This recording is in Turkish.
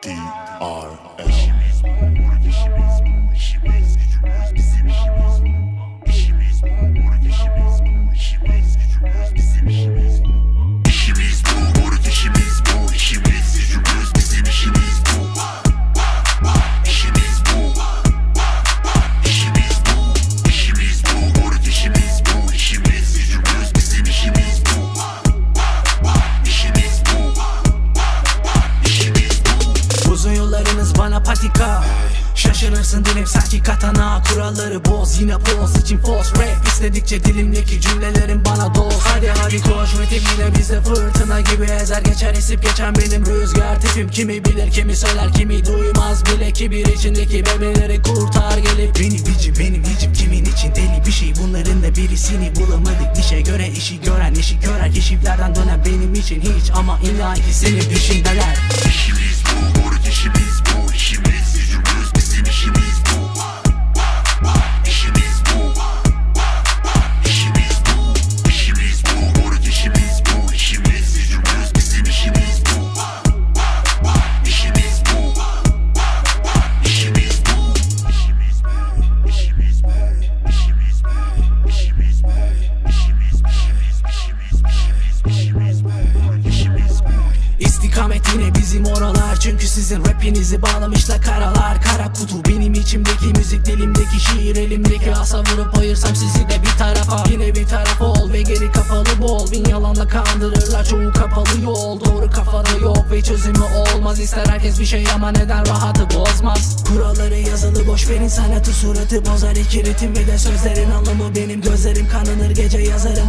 DRS. Uzun yollarınız bana patika. Şaşırırsın dilim sanki katana. Kuralları boz yine poz için false rap İstedikçe dilimdeki cümlelerin bana doz. Hadi hadi koş ritim yine bizde fırtına gibi Ezer. Geçer esip geçen benim rüzgar tipim. Kimi bilir kimi söyler kimi duymaz. Bile Kibir içindeki bebeleri kurtar gelip. Benim vicim benim vicim kimin için deli bir şey? Bunların da birisini bulamadık. Dişe göre işi gören işi gören. Keşiflerden dönen benim için hiç ama illa ki senin peşindeler bu İstikamet yine bizim oralar. Çünkü sizin rapinizi bağlamışlar karalar. Kara kutu benim içimdeki müzik dilimdeki şiir. Elimdeki asa vurup ayırsam sizi de bir tarafa. Yine bir tarafa ol ve geri kafalı bol. Bin yalanla kandırırlar çoğu kapalı yol. Doğru kafada yok ve çözümü olmaz. İster herkes bir şey ama neden rahatı bozmaz? Kuralları yazılı boş verin sanatı suratı bozar. İki ritim ve de sözlerin anlamı Benim. Gözlerim kanınır gece yazarım